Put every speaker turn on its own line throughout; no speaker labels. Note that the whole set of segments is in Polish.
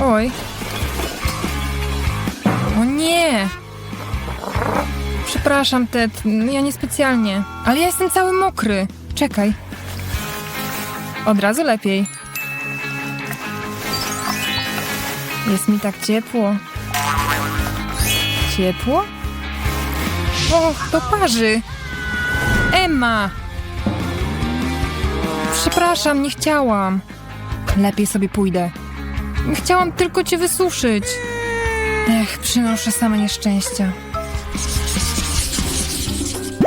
Oj. O nie! Przepraszam, Ted, ja niespecjalnie. Ale ja jestem cały mokry. Czekaj. Od razu lepiej. Jest mi tak ciepło. Ciepło? Och, to parzy. Emma! Przepraszam, nie chciałam. Lepiej sobie pójdę. Chciałam tylko cię wysuszyć. Ech, przynoszę same nieszczęścia.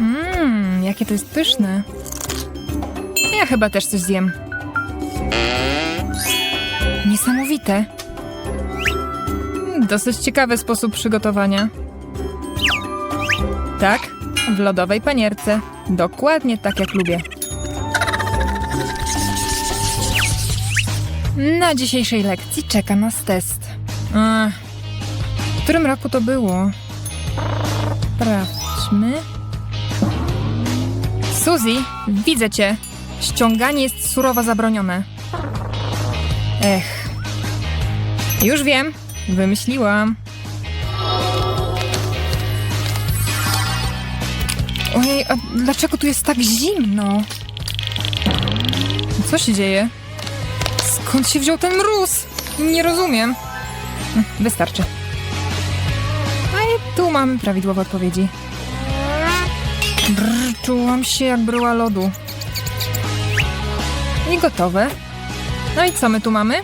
Mmm, jakie to jest pyszne. Ja chyba też coś zjem. Niesamowite. Dosyć ciekawy sposób przygotowania. Tak, w lodowej panierce. Dokładnie tak jak lubię. Na dzisiejszej lekcji czeka nas test. Ech, w którym roku to było? Sprawdźmy. Suzy, widzę cię. Ściąganie jest surowo zabronione. Ech. Już wiem. Wymyśliłam. Ojej, a dlaczego tu jest tak zimno? Co się dzieje? Skąd się wziął ten mróz? Nie rozumiem. Hm, Wystarczy. A tu mamy prawidłowe odpowiedzi. Brr, czułam się jak bryła lodu. I gotowe. No i co my tu mamy?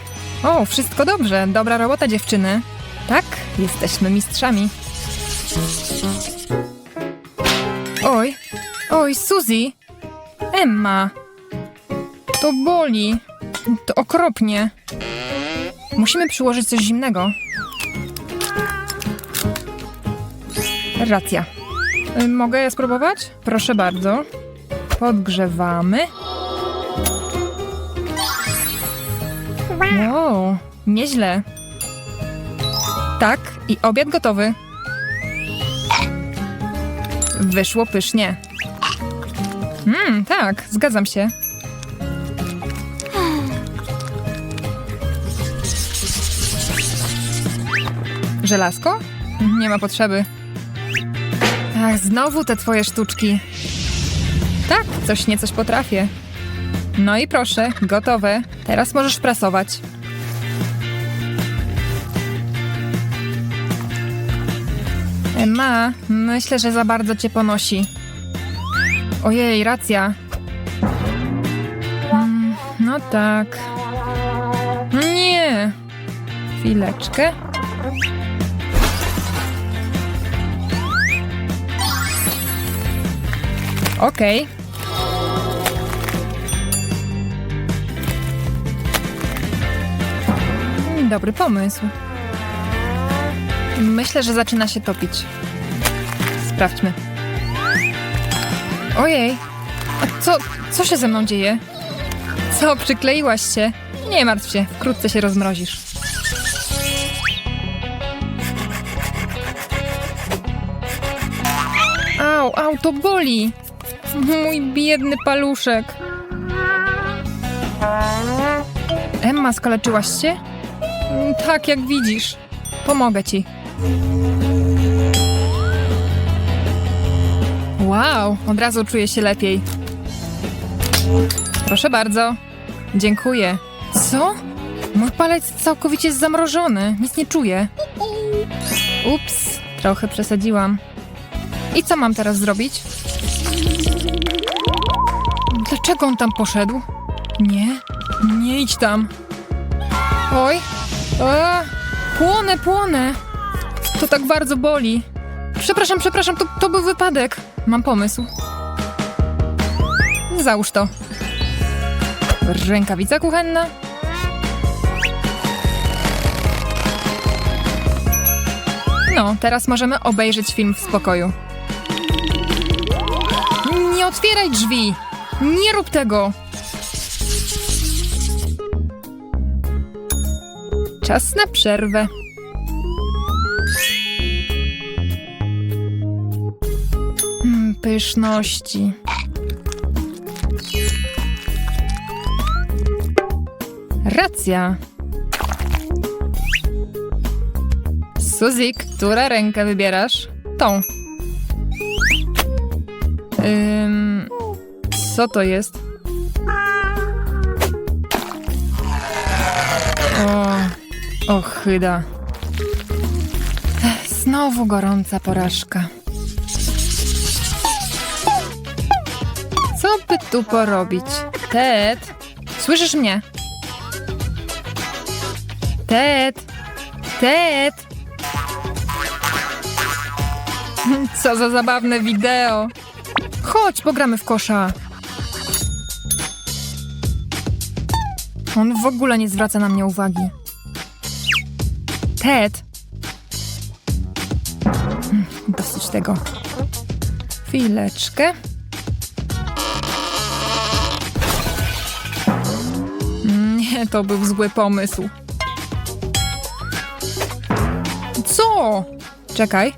O, wszystko dobrze. Dobra robota, dziewczyny. Tak, jesteśmy mistrzami. Oj, oj, Suzy. Emma. To boli. To okropnie. Musimy przyłożyć coś zimnego. Racja. Y, Mogę ja spróbować? Proszę bardzo. Podgrzewamy. Wow, nieźle. Tak, i obiad gotowy. Wyszło pysznie. Mmm, tak, zgadzam się. Żelazko? Nie ma potrzeby. Ach, znowu te twoje sztuczki. Tak, coś nie coś potrafię. No i proszę, gotowe. Teraz możesz prasować. Emma, myślę, że za bardzo cię ponosi. Ojej, racja. Mm, no tak. Nie. Chwileczkę. Okej. Dobry pomysł. Myślę, że zaczyna się topić. Sprawdźmy. Ojej, a co, co się ze mną dzieje? Co, przykleiłaś się? Nie martw się, wkrótce się rozmrozisz. Au, au, to boli! Mój biedny paluszek. Emma, skaleczyłaś się? Mm, Tak, jak widzisz. Pomogę ci. Wow, od razu czuję się lepiej. Proszę bardzo. Dziękuję. Co? Mój palec całkowicie jest zamrożony. Nic nie czuję. Ups, trochę przesadziłam. I co mam teraz zrobić? Dlaczego on tam poszedł? Nie, nie idź tam. Oj, a, płonę, płonę. To tak bardzo boli. Przepraszam, przepraszam, to, to był wypadek. Mam pomysł. Załóż to. Rękawica kuchenna. No, teraz możemy obejrzeć film w spokoju. Nie otwieraj drzwi! Nie rób tego! Czas na przerwę. Mm, pyszności. Racja. Suzy, która rękę wybierasz? Tą. Ym, co to jest? O, ochyda. Znowu gorąca porażka. Co by tu porobić? Ted, słyszysz mnie? Ted, Ted. Co za zabawne wideo. Chodź, pogramy w kosza. On w ogóle nie zwraca na mnie uwagi. Ted. Hmm, Dosyć tego. Chwileczkę. Nie, to był zły pomysł. Co? Czekaj.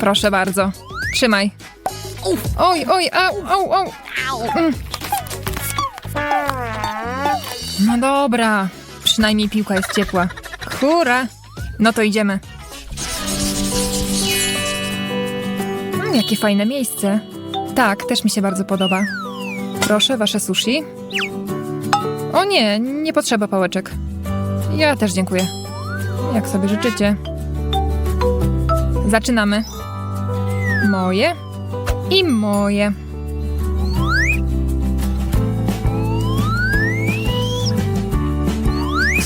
Proszę bardzo. Trzymaj. Oj, oj, au, au, au. No dobra. Przynajmniej piłka jest ciepła. Hura. No to idziemy. Mm, jakie fajne miejsce. Tak, też mi się bardzo podoba. Proszę, wasze sushi. O nie, nie potrzeba pałeczek. Ja też dziękuję. Jak sobie życzycie. Zaczynamy. Moje i moje.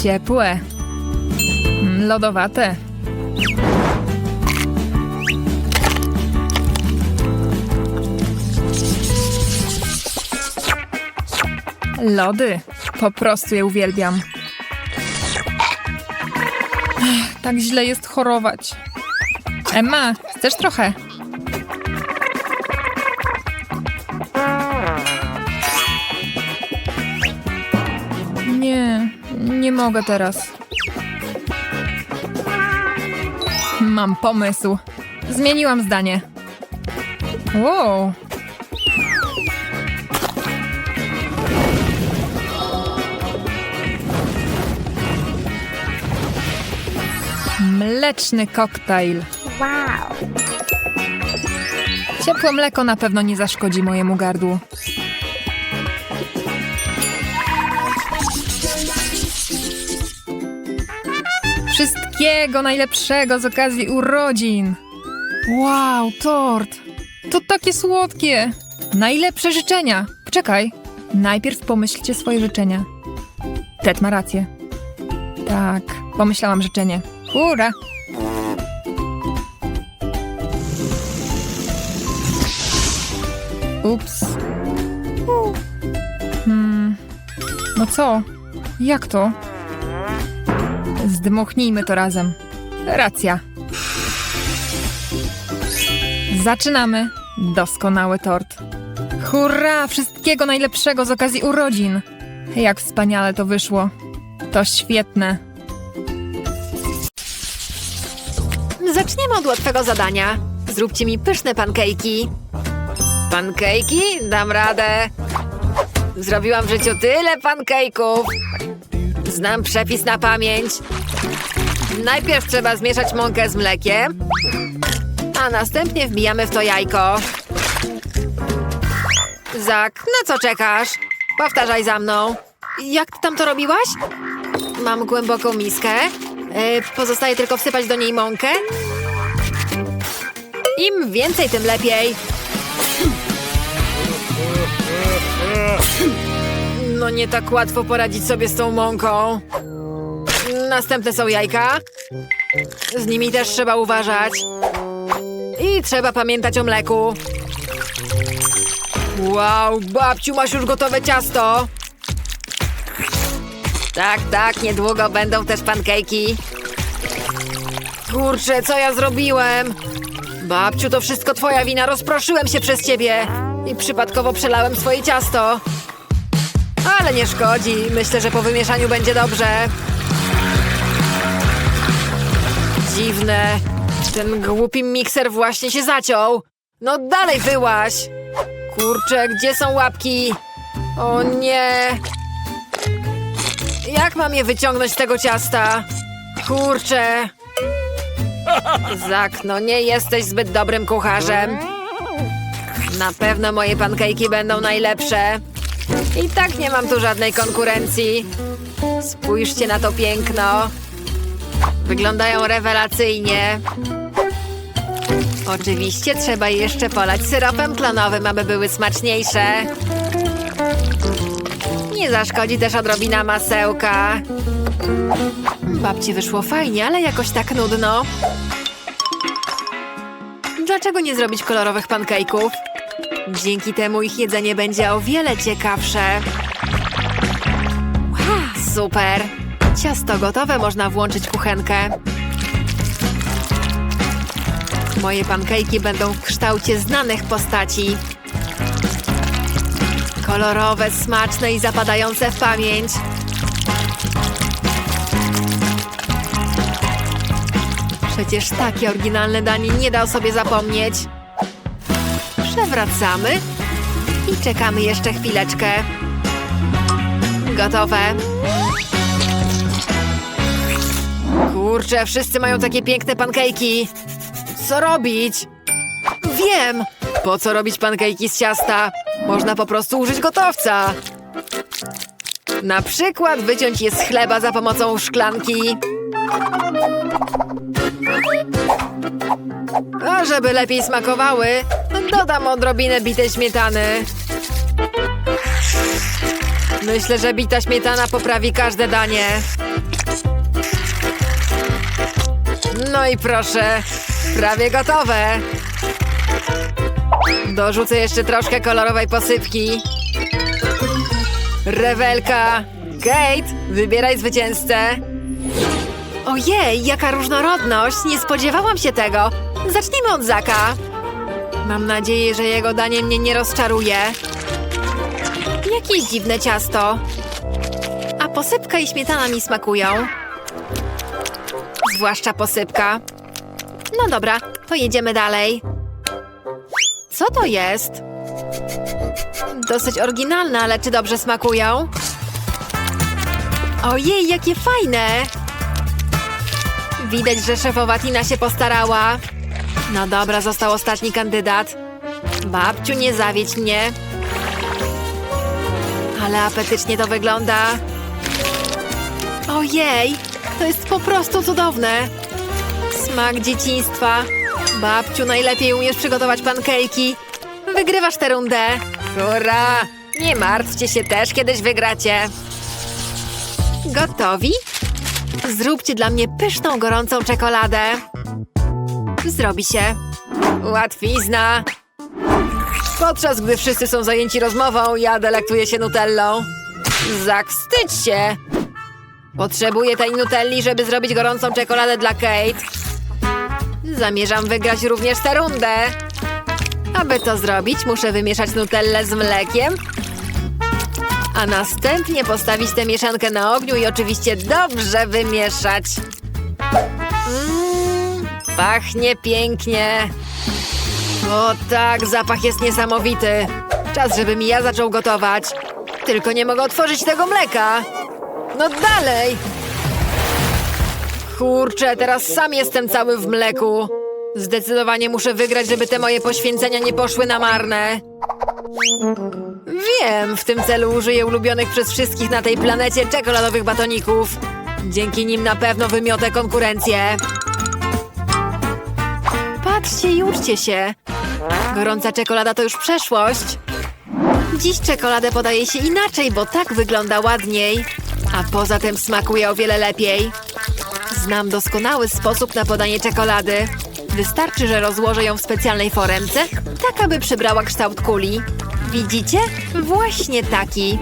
Ciepłe. Mm, Lodowate. Lody. Po prostu je uwielbiam. Tak źle jest chorować. Emma, chcesz trochę? Nie mogę teraz. Mam pomysł. Zmieniłam zdanie. Wow. Mleczny koktajl.
Wow.
Ciepłe mleko na pewno nie zaszkodzi mojemu gardłu. Wszystkiego najlepszego z okazji urodzin. Wow, tort. To takie słodkie. Najlepsze życzenia. Czekaj. Najpierw pomyślcie swoje życzenia. Ted ma rację. Tak, pomyślałam życzenie. Hurra! Ups. Hmm. No co? Jak to? Zdmuchnijmy to razem. Racja. Zaczynamy. Doskonały tort. Hurra! Wszystkiego najlepszego z okazji urodzin. Jak wspaniale to wyszło. To świetne.
Zaczniemy od łatwego zadania. Zróbcie mi pyszne pankejki. Pankejki? Dam radę. Zrobiłam w życiu tyle pankejków. Znam przepis na pamięć. Najpierw trzeba zmieszać mąkę z mlekiem, a następnie wbijamy w to jajko. Zak, na co czekasz? Powtarzaj za mną. Jak ty tam to robiłaś? Mam głęboką miskę. E, pozostaje tylko wsypać do niej mąkę. Im więcej, tym lepiej. No nie tak łatwo poradzić sobie z tą mąką. Następne są jajka. Z nimi też trzeba uważać. I trzeba pamiętać o mleku. Wow, babciu, masz już gotowe ciasto. Tak, tak, niedługo będą też pankejki. Kurczę, co ja zrobiłem? Babciu, to wszystko twoja wina. Rozproszyłem się przez ciebie. I przypadkowo przelałem swoje ciasto. Ale nie szkodzi. Myślę, że po wymieszaniu będzie dobrze. Dziwne. Ten głupi mikser właśnie się zaciął. No dalej wyłaś. Kurczę, gdzie są łapki? O nie. Jak mam je wyciągnąć z tego ciasta? Kurczę. Zak, no nie jesteś zbyt dobrym kucharzem. Na pewno moje pankejki będą najlepsze. I tak nie mam tu żadnej konkurencji. Spójrzcie na to piękno. Wyglądają rewelacyjnie. Oczywiście trzeba je jeszcze polać syropem klonowym, aby były smaczniejsze. Nie zaszkodzi też odrobina masełka. Babci wyszło fajnie, ale jakoś tak nudno. Dlaczego nie zrobić kolorowych pankejków? Dzięki temu ich jedzenie będzie o wiele ciekawsze. Wow, super! Ciasto gotowe, można włączyć kuchenkę. Moje pankejki będą w kształcie znanych postaci. Kolorowe, smaczne i zapadające w pamięć. Przecież takie oryginalne danie nie dał sobie zapomnieć. Przewracamy i czekamy jeszcze chwileczkę. Gotowe. Kurczę, wszyscy mają takie piękne pankejki. Co robić? Wiem! Po co robić pankejki z ciasta? Można po prostu użyć gotowca. Na przykład wyciąć je z chleba za pomocą szklanki. A żeby lepiej smakowały, dodam odrobinę bitej śmietany. Myślę, że bita śmietana poprawi każde danie. No i proszę, prawie gotowe. Dorzucę jeszcze troszkę kolorowej posypki. Rewelka! Kate, wybieraj zwycięzcę. Ojej, jaka różnorodność! Nie spodziewałam się tego. Zacznijmy od Zaka. Mam nadzieję, że jego danie mnie nie rozczaruje. Jakieś dziwne ciasto. A posypka i śmietana mi smakują. Zwłaszcza posypka. No dobra, to jedziemy dalej. Co to jest? Dosyć oryginalne, ale czy dobrze smakują? Ojej, jakie fajne! Widać, że szefowa Tina się postarała. No dobra, został ostatni kandydat. Babciu, nie zawiedź mnie. Ale apetycznie to wygląda. Ojej, to jest po prostu cudowne. Smak dzieciństwa. Babciu, najlepiej umiesz przygotować pankejki. Wygrywasz tę rundę. Hurra! Nie martwcie się, też kiedyś wygracie. Gotowi? Zróbcie dla mnie pyszną, gorącą czekoladę. Zrobi się. Łatwizna. Podczas gdy wszyscy są zajęci rozmową, ja delektuję się nutellą. Zak, wstydź się! Potrzebuję tej nutelli, żeby zrobić gorącą czekoladę dla Kate. Zamierzam wygrać również tę rundę. Aby to zrobić, muszę wymieszać nutellę z mlekiem, a następnie postawić tę mieszankę na ogniu i oczywiście dobrze wymieszać. Mmm, pachnie pięknie. O tak, zapach jest niesamowity. Czas, żebym ja zaczął gotować. Tylko nie mogę otworzyć tego mleka. No dalej! Kurczę, teraz sam jestem cały w mleku. Zdecydowanie muszę wygrać, żeby te moje poświęcenia nie poszły na marne. Wiem, w tym celu użyję ulubionych przez wszystkich na tej planecie czekoladowych batoników. Dzięki nim na pewno wymiotę konkurencję. Patrzcie i uczcie się. Gorąca czekolada to już przeszłość. Dziś czekoladę podaje się inaczej, bo tak wygląda ładniej. A poza tym smakuje o wiele lepiej. Znam doskonały sposób na podanie czekolady. Wystarczy, że rozłożę ją w specjalnej foremce, tak aby przybrała kształt kuli. Widzicie? Właśnie taki.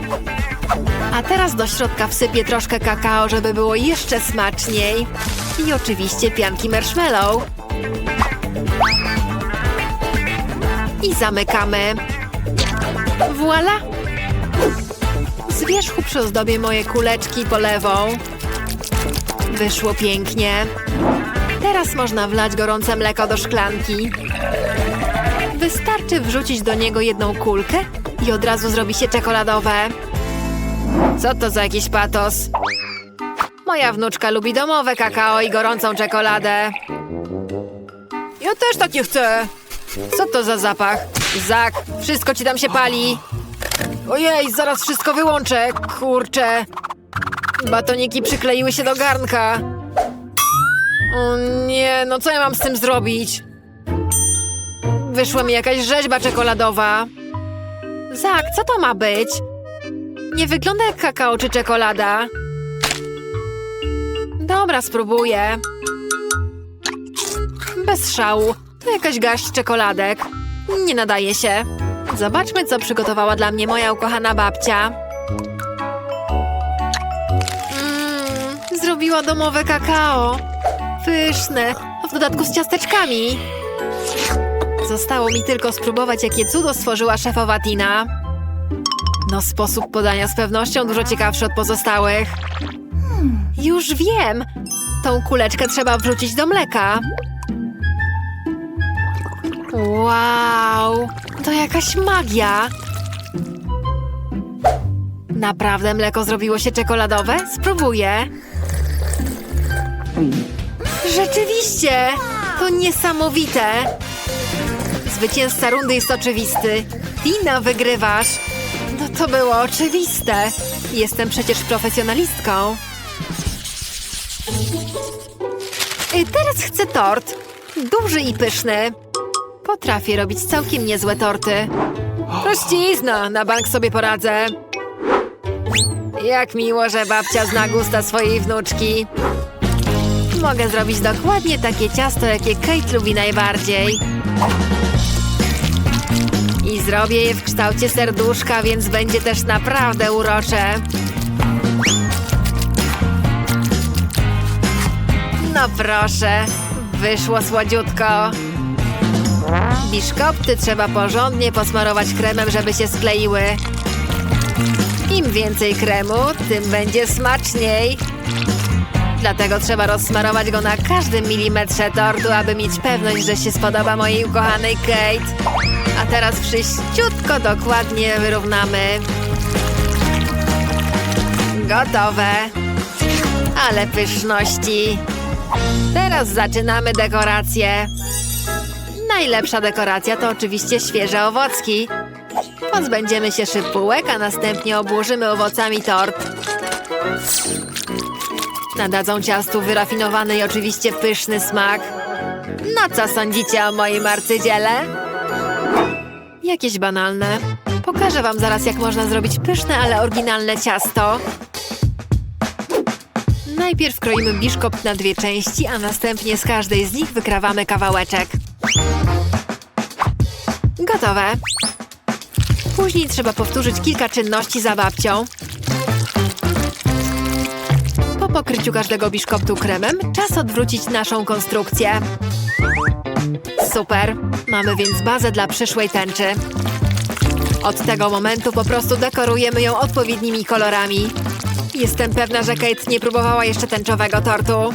A teraz do środka wsypię troszkę kakao, żeby było jeszcze smaczniej. I oczywiście pianki marshmallow. I zamykamy. Voila! Wierzchu przyozdobię moje kuleczki polewą. Wyszło pięknie. Teraz można wlać gorące mleko do szklanki. Wystarczy wrzucić do niego jedną kulkę i od razu zrobi się czekoladowe. Co to za jakiś patos? Moja wnuczka lubi domowe kakao i gorącą czekoladę. Ja też takie chcę. Co to za zapach? Zak, wszystko ci tam się pali. Ojej, zaraz wszystko wyłączę. Kurczę. Batoniki przykleiły się do garnka. O nie, no co ja mam z tym zrobić? Wyszła mi jakaś rzeźba czekoladowa. Zak, co to ma być? Nie wygląda jak kakao czy czekolada. Dobra, spróbuję. Bez szału. To jakaś garść czekoladek. Nie nadaje się. Zobaczmy, co przygotowała dla mnie moja ukochana babcia. Mmm, zrobiła domowe kakao. Pyszne, a w dodatku z ciasteczkami. Zostało mi tylko spróbować, jakie cudo stworzyła szefowa Tina. No, sposób podania z pewnością dużo ciekawszy od pozostałych. Już wiem! Tą kuleczkę trzeba wrzucić do mleka. Wow! To jakaś magia! Naprawdę mleko zrobiło się czekoladowe? Spróbuję. Rzeczywiście! To niesamowite! Zwycięzca rundy jest oczywisty. Tina, wygrywasz! No to było oczywiste. Jestem przecież profesjonalistką. Y, Teraz chcę tort. Duży i pyszny. Potrafię robić całkiem niezłe torty. Prościzna, na bank sobie poradzę. Jak miło, że babcia zna gusta swojej wnuczki. Mogę zrobić dokładnie takie ciasto, jakie Kate lubi najbardziej. I zrobię je w kształcie serduszka, więc będzie też naprawdę urocze. No proszę, wyszło słodziutko. Biszkopty trzeba porządnie posmarować kremem, żeby się skleiły. Im więcej kremu, tym będzie smaczniej. Dlatego trzeba rozsmarować go na każdym milimetrze tortu, aby mieć pewność, że się spodoba mojej ukochanej Kate. A teraz wszyściutko dokładnie wyrównamy. Gotowe. Ale pyszności. Teraz zaczynamy dekorację. Najlepsza dekoracja to oczywiście świeże owocki. Pozbędziemy się szypułek, a następnie obłożymy owocami tort. Nadadzą ciastu wyrafinowany i oczywiście pyszny smak. No co sądzicie o moim arcydziele? Jakieś banalne. Pokażę wam zaraz, jak można zrobić pyszne, ale oryginalne ciasto. Najpierw kroimy biszkopt na dwie części, a następnie z każdej z nich wykrawamy kawałeczek. Gotowe. Później trzeba powtórzyć kilka czynności za babcią. Po pokryciu każdego biszkoptu kremem czas odwrócić naszą konstrukcję. Super! Mamy więc bazę dla przyszłej tęczy. Od tego momentu po prostu dekorujemy ją odpowiednimi kolorami. Jestem pewna, że Kate nie próbowała jeszcze tęczowego tortu.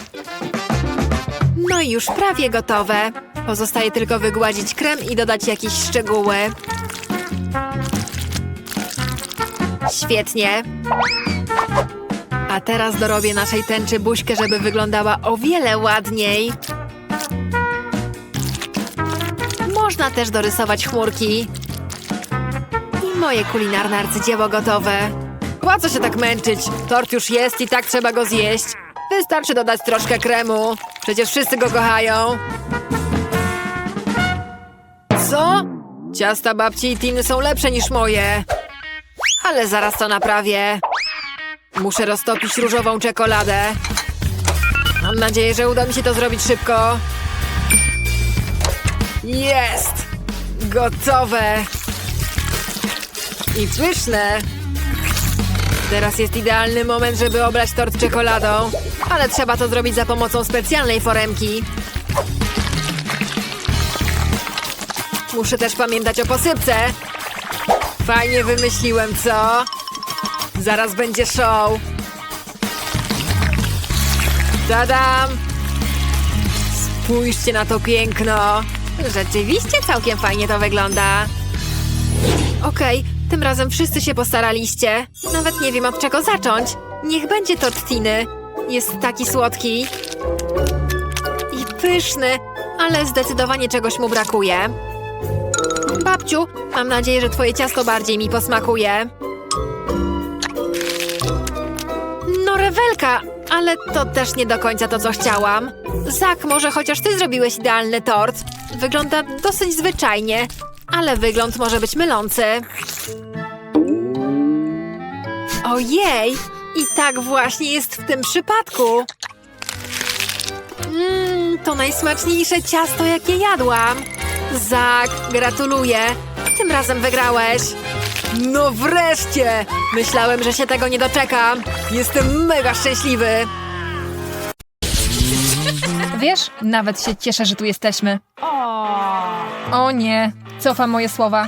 No i już prawie gotowe. Pozostaje tylko wygładzić krem i dodać jakieś szczegóły. Świetnie. A teraz dorobię naszej tęczy buźkę, żeby wyglądała o wiele ładniej. Można też dorysować chmurki. I moje kulinarne arcydzieło gotowe. Po co się tak męczyć? Tort już jest i tak trzeba go zjeść. Wystarczy dodać troszkę kremu. Przecież wszyscy go kochają. Co? Ciasta babci i Tiny są lepsze niż moje. Ale zaraz to naprawię. Muszę roztopić różową czekoladę. Mam nadzieję, że uda mi się to zrobić szybko. Jest! Gotowe! I pyszne! Teraz jest idealny moment, żeby oblać tort czekoladą. Ale trzeba to zrobić za pomocą specjalnej foremki. Muszę też pamiętać o posypce. Fajnie wymyśliłem, co? Zaraz będzie show. Tadam! Spójrzcie na to piękno. Rzeczywiście całkiem fajnie to wygląda. Okej, tym razem wszyscy się postaraliście. Nawet nie wiem od czego zacząć. Niech będzie tort Tiny. Jest taki słodki. I pyszny, ale zdecydowanie czegoś mu brakuje. Babciu, mam nadzieję, że twoje ciasto bardziej mi posmakuje. No rewelka, ale to też nie do końca to, co chciałam. Zak, może chociaż ty zrobiłeś idealny tort. Wygląda dosyć zwyczajnie, ale wygląd może być mylący. Ojej! I tak właśnie jest w tym przypadku. Mmm, to najsmaczniejsze ciasto, jakie jadłam. Zak, gratuluję. Tym razem wygrałeś. No wreszcie! Myślałem, że się tego nie doczekam. Jestem mega szczęśliwy.
Wiesz, nawet się cieszę, że tu jesteśmy. O nie, cofam moje słowa.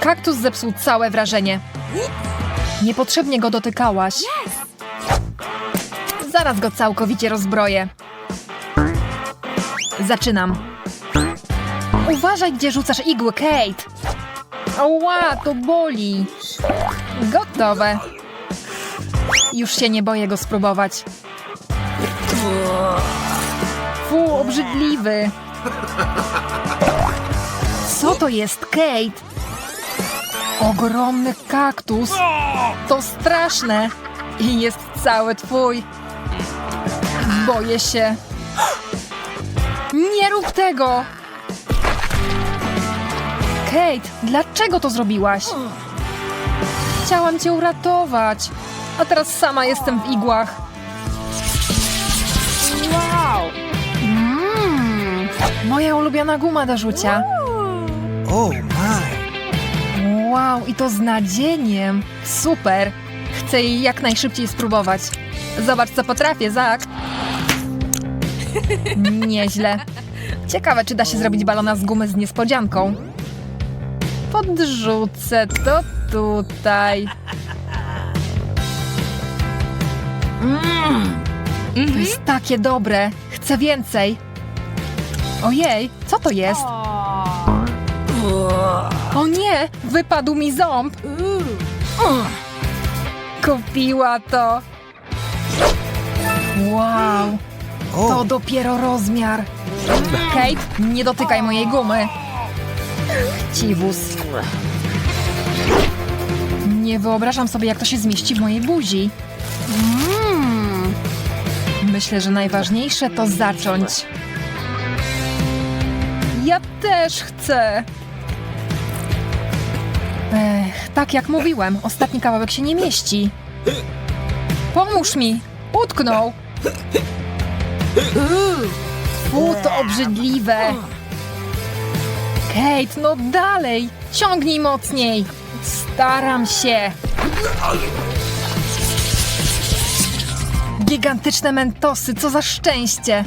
Kaktus zepsuł całe wrażenie. Niepotrzebnie go dotykałaś. Zaraz go całkowicie rozbroję. Zaczynam. Uważaj, gdzie rzucasz igły, Kate. Oła, to boli. Gotowe. Już się nie boję go spróbować. Fu, obrzydliwy. Co to jest, Kate? Ogromny kaktus. To straszne. I jest cały twój. Boję się. Nie rób tego! Kate, dlaczego to zrobiłaś? Chciałam cię uratować, a teraz sama jestem w igłach. Wow! Mmm, moja ulubiona guma do rzucia.
Oh my.
Wow, i to z nadzieniem. Super. Chcę jej jak najszybciej spróbować. Zobacz, co potrafię, Zak. Nieźle. Ciekawe, czy da się zrobić balona z gumy z niespodzianką. Podrzucę to tutaj. Mmm, to jest takie dobre. Chcę więcej. Ojej, co to jest? O nie, wypadł mi ząb. Kupiła to. Wow, to dopiero rozmiar. Kate, nie dotykaj mojej gumy. Chciwus. Nie wyobrażam sobie, jak to się zmieści w mojej buzi. Mm. Myślę, że najważniejsze to zacząć. Ja też chcę. Ech, tak jak mówiłem, ostatni kawałek się nie mieści. Pomóż mi! Utknął! U, to obrzydliwe! Kate, no dalej! Ciągnij mocniej! Staram się! Gigantyczne mentosy, co za szczęście!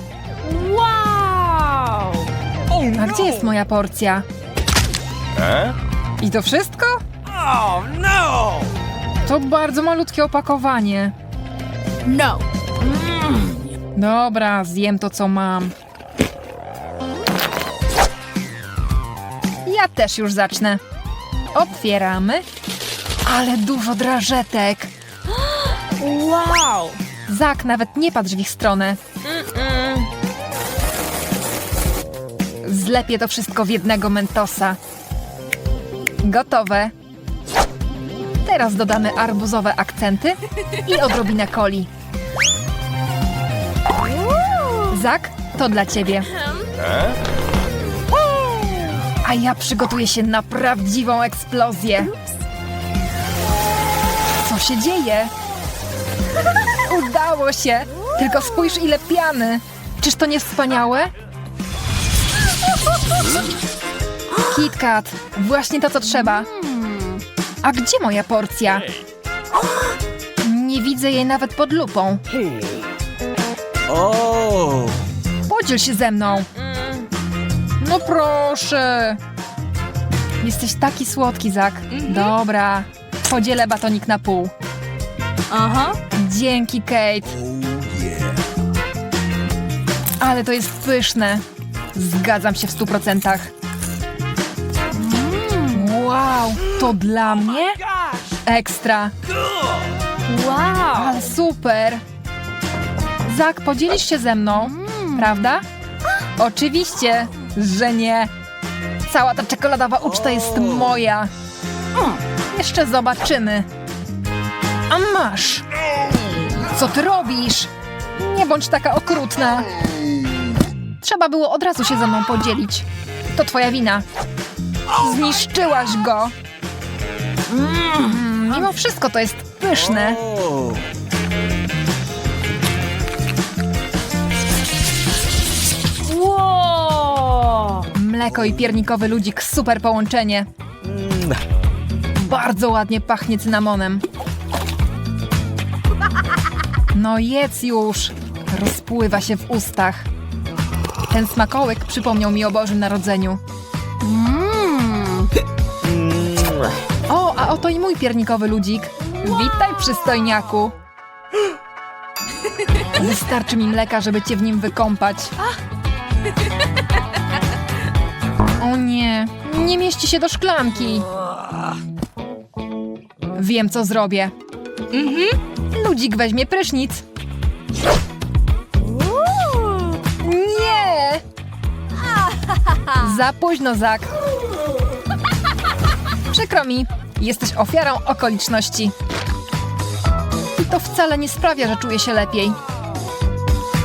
Wow! A gdzie jest moja porcja? I to wszystko?
oh no!
To bardzo malutkie opakowanie. No. Dobra, zjem to, co mam. Ja też już zacznę. Otwieramy. Ale dużo drażetek. Wow! Zak, nawet nie patrz w ich stronę. Zlepię to wszystko w jednego mentosa. Gotowe. Teraz dodamy arbuzowe akcenty i odrobinę coli. Zak, to dla ciebie. A ja przygotuję się na prawdziwą eksplozję. Co się dzieje? Udało się! Tylko spójrz, ile piany! Czyż to nie wspaniałe? KitKat, właśnie to, co trzeba. A gdzie moja porcja? Nie widzę jej nawet pod lupą. Podziel się ze mną. No proszę. Jesteś taki słodki, Zak. Dobra, podzielę batonik na pół.
Aha.
Dzięki, Kate.
oh yeah.
Ale to jest pyszne. Zgadzam się w stu procentach. Wow, to dla mnie? Ekstra.
Wow.
Ale super. Zak, podzielisz się ze mną, prawda? Oczywiście, że nie. Cała ta czekoladowa uczta jest moja. Jeszcze zobaczymy. A masz. Co ty robisz? Nie bądź taka okrutna. Trzeba było od razu się ze mną podzielić. To twoja wina. Zniszczyłaś go. Mm, mimo wszystko to jest pyszne. Mleko i piernikowy ludzik, super połączenie. Bardzo ładnie pachnie cynamonem. No jedz już. Rozpływa się w ustach. Ten smakołyk przypomniał mi o Bożym Narodzeniu. O, a oto i mój piernikowy ludzik. Witaj, przystojniaku. Wystarczy mi mleka, żeby cię w nim wykąpać. O nie, nie mieści się do szklanki. Wiem, co zrobię. Ludzik weźmie prysznic. Nie! Za późno, Zak. Przykro mi, jesteś ofiarą okoliczności. I to wcale nie sprawia, że czuję się lepiej.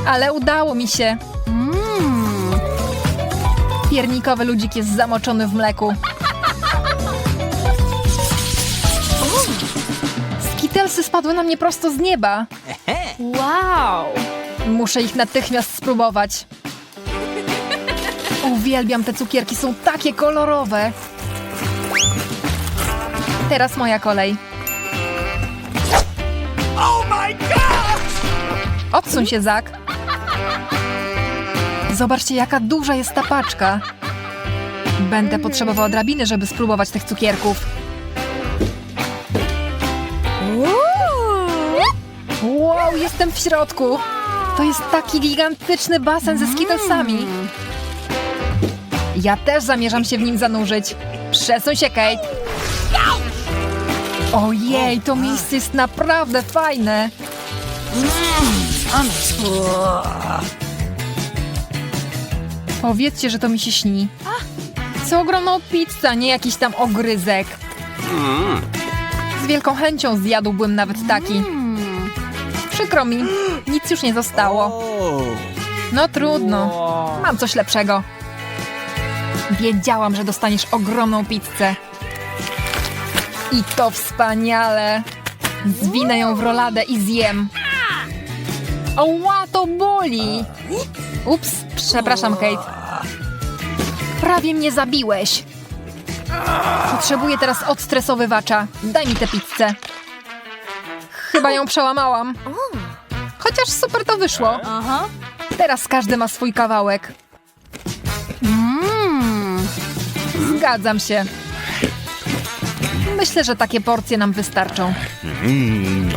Ale udało mi się. Piernikowy ludzik jest zamoczony w mleku. Skitelsy spadły na mnie prosto z nieba.
Wow!
Muszę ich natychmiast spróbować. Uwielbiam te cukierki, są takie kolorowe. Teraz moja kolej.
Oh!
Odsuń się, Zak. Zobaczcie, jaka duża jest ta paczka. Będę potrzebowała drabiny, żeby spróbować tych cukierków. Wow, jestem w środku. To jest taki gigantyczny basen ze skittlesami. Ja też zamierzam się w nim zanurzyć. Przesuń się, Kate. Ojej, to miejsce jest naprawdę fajne. Powiedzcie, że to mi się śni. Co ogromną pizzę, nie jakiś tam ogryzek. Z wielką chęcią zjadłbym nawet taki. Przykro mi, nic już nie zostało. No trudno, mam coś lepszego. Wiedziałam, że dostaniesz ogromną pizzę. I to wspaniale. Zwinę ją w roladę i zjem. Oła, to boli! Ups, przepraszam, Kate. Prawie mnie zabiłeś. Potrzebuję teraz odstresowywacza. Daj mi tę pizzę. Chyba ją przełamałam. Chociaż super to wyszło. Teraz każdy ma swój kawałek. Zgadzam się. Myślę, że takie porcje nam wystarczą.
Mm.